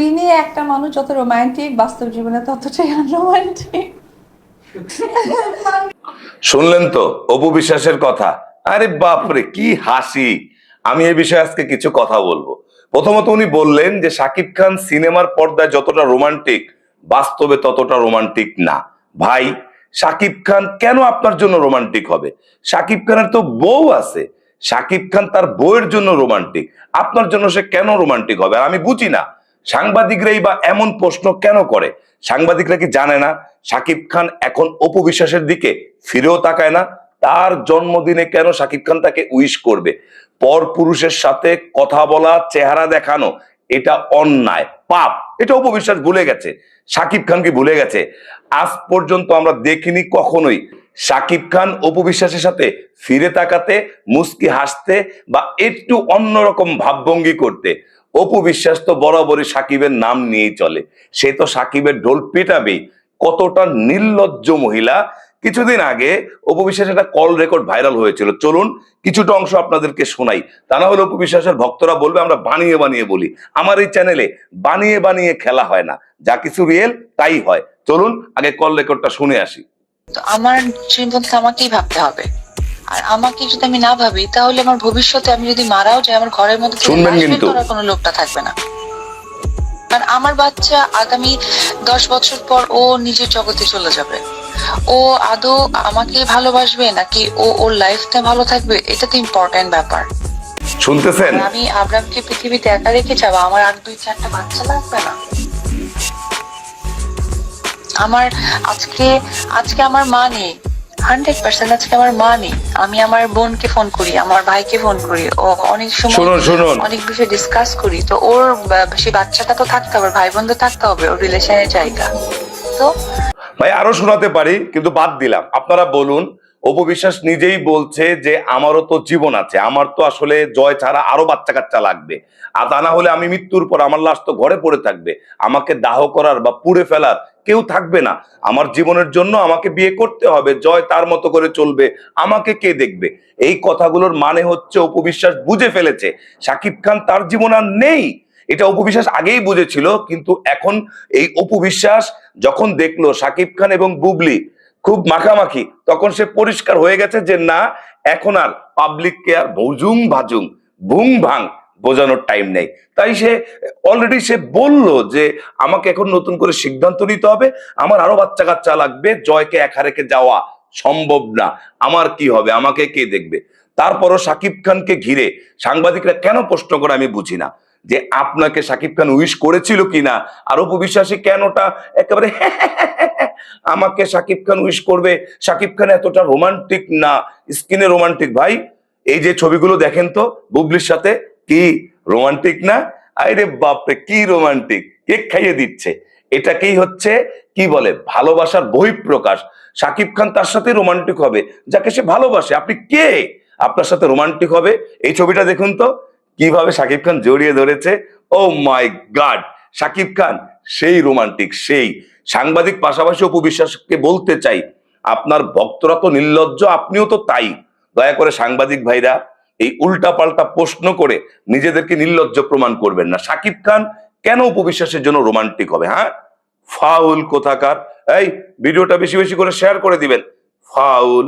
স্ক্রিনে একটা মানুষ যত রোমান্টিক বাস্তব জীবনে ততটাই আনরোমান্টিক শুনলেন তো, অপু বিশ্বাসের কথা। আরে বাপরে, কি হাসি। আমি এ বিষয়ে আজকে কিছু কথা বলব। প্রথমত উনি বললেন যে শাকিব খান সিনেমার পর্দায় যতটা রোমান্টিক বাস্তবে ততটা রোমান্টিক না। ভাই শাকিব খান কেন আপনার জন্য রোমান্টিক হবে? শাকিব খানের তো বউ আছে। শাকিব খান তার বউয়ের জন্য রোমান্টিক আপনার জন্য সে কেন রোমান্টিক হবে? আর আমি বুঝি না। সাংবাদিকরাই বা এমন প্রশ্ন কেন করে? সাংবাদিকরা কি জানে না? শাকিব খান এখন অপবিশ্বাসের দিকে ফিরেও তাকায় না। তার জন্মদিনে কেন শাকিব খান তাকে উইশ করবে? পর পুরুষের সাথে কথা বলা, চেহারা দেখানো, এটা অন্যায়, পাপ, এটা অপবিশ্বাস ভুলে গেছে। শাকিব খান কি ভুলে গেছে? আজ পর্যন্ত আমরা দেখিনি কখনোই। শাকিব খান অপবিশ্বাসের সাথে ফিরে তাকাতে, মুস্কি হাসতে বা একটু অন্যরকম ভাবভঙ্গি করতে অপু বিশ্বাস তো বরাবরই সাকিবের নাম নিয়েই চলে। সে তো সাকিবের ঢোল পেটাবেই। কতটা নির্লজ্জ মহিলা। কিছুদিন আগে অপু বিশ্বাসের একটা কল রেকর্ড ভাইরাল হয়েছিল। চলুন কিছুটা অংশ আপনাদেরকে শোনাই। তা না হলে অপু বিশ্বাসের ভক্তরা বলবে, আমরা বানিয়ে বানিয়ে বলি। আমার এই চ্যানেলে বানিয়ে বানিয়ে খেলা হয় না। যা কিছু রিয়েল তাই হয়। চলুন আগে কল রেকর্ডটা শুনে আসি। তো আমার জীবন তো আমাকেই ভাবতে হবে। আর আমাকে যদি আমি না ভাবি তাহলে আমার ভবিষ্যতে আমি যদি মারাও যাই আমার ঘরের মধ্যে। কোনো লোকটা থাকবে না। আর আমার বাচ্চা আগামী দশ বছর পর ও নিজের জগতে চলে যাবে। ও আদৌ আমাকে ভালোবাসবে নাকি ও ওর লাইফটা ভালো থাকবে এটা তো ইম্পর্টেন্ট ব্যাপার। শুনতেছেন? আমি আব্রামকে পৃথিবীতে একা রেখে যাব আমার আর দুই চারটা বাচ্চা লাগবে না। আমার আজকে আজকে আমার মা নেই। হান্ড্রেড পার্সেন্ট আজকে আমার মা নেই। আমি আমার বোনকে ফোন করি আমার ভাইকে ফোন করি। ও অনেক সময় অনেক বিষয় ডিসকাস করি। তো ওর সেই বাচ্চাটা তো থাকতে হবে ভাই বোন তো থাকতে হবে ওর রিলেশনের জায়গা। তো ভাই আরও শোনাতে পারি কিন্তু বাদ দিলাম। আপনারা বলুন অপবিশ্বাস নিজেই বলছে যে আমারও তো জীবন আছে। আমার তো আসলে জয় ছাড়া আরও বাচ্চা কাচ্চা লাগবে। আর তা না হলে আমি মৃত্যুর পর আমার লাশ তো ঘরে পড়ে থাকবে। আমাকে দাহ করার বা পুড়ে ফেলার কেউ থাকবে না। আমার জীবনের জন্য আমাকে বিয়ে করতে হবে, জয় তার মতো করে চলবে, আমাকে কে দেখবে? এই কথাগুলোর মানে হচ্ছে অপবিশ্বাস বুঝে ফেলেছে। সাকিব খান তার জীবন আর নেই। এটা উপবিশ্বাস আগেই বুঝেছিল, কিন্তু এখন এই অপবিশ্বাস যখন দেখল সাকিব খান এবং বুবলি খুব মাখামাখি, তখন সে পরিষ্কার হয়ে গেছে যে না, এখন আর পাবলিককে আর ভুজুং ভাজুং, ভুং ভাং বোঝানোর টাইম নেই। তাই সে অলরেডি সে বলল যে, আমাকে এখন নতুন করে সিদ্ধান্ত নিতে হবে। আমার আরও বাচ্চা কাচ্চা লাগবে। জয়কে একা রেখে যাওয়া সম্ভব না। আমার কি হবে? আমাকে কে দেখবে? তারপরও সাকিব খানকে ঘিরে সাংবাদিকরা কেন প্রশ্ন করে আমি বুঝি না। যে আপনাকে সাকিব খান উইশ করেছিল কিনা? আর উপবিশ্বাসী কেনটা? একেবারে আমাকে সাকিব খান উইশ করবে। সাকিব খান এতটা রোমান্টিক না। স্কিনে রোমান্টিক ভাই। এই যে ছবিগুলো দেখেন তো, বুবলির সাথে কি রোমান্টিক না? আরে বাপরে, কি রোমান্টিক। কেক খাইয়ে দিচ্ছে? এটাকেই হচ্ছে, কি বলে, ভালোবাসার বহিঃপ্রকাশ। সাকিব খান তার সাথে রোমান্টিক হবে, যাকে সে ভালোবাসে। আপনি কে? আপনার সাথে রোমান্টিক হবে। এই ছবিটা দেখুন তো, কীভাবে সাকিব খান জড়িয়ে ধরেছে। ও মাই গড সাকিব খান, সেই রোমান্টিক, সেই। সাংবাদিক পাশাপাশি উপবিশ্বাসকে বলতে চাই, আপনার ভক্তরা তো নির্লজ্জ, আপনিও তো তাই। দয়া করে সাংবাদিক ভাইরা এই উল্টা পাল্টা প্রশ্ন করে নিজেদেরকে নির্লজ্জ প্রমাণ করবেন না। সাকিব খান কেন উপবিশ্বাসের জন্য রোমান্টিক হবে হ্যাঁ? ফাউল কোথাকার? এই, ভিডিওটা বেশি বেশি করে শেয়ার করে দিবেন। ফাউল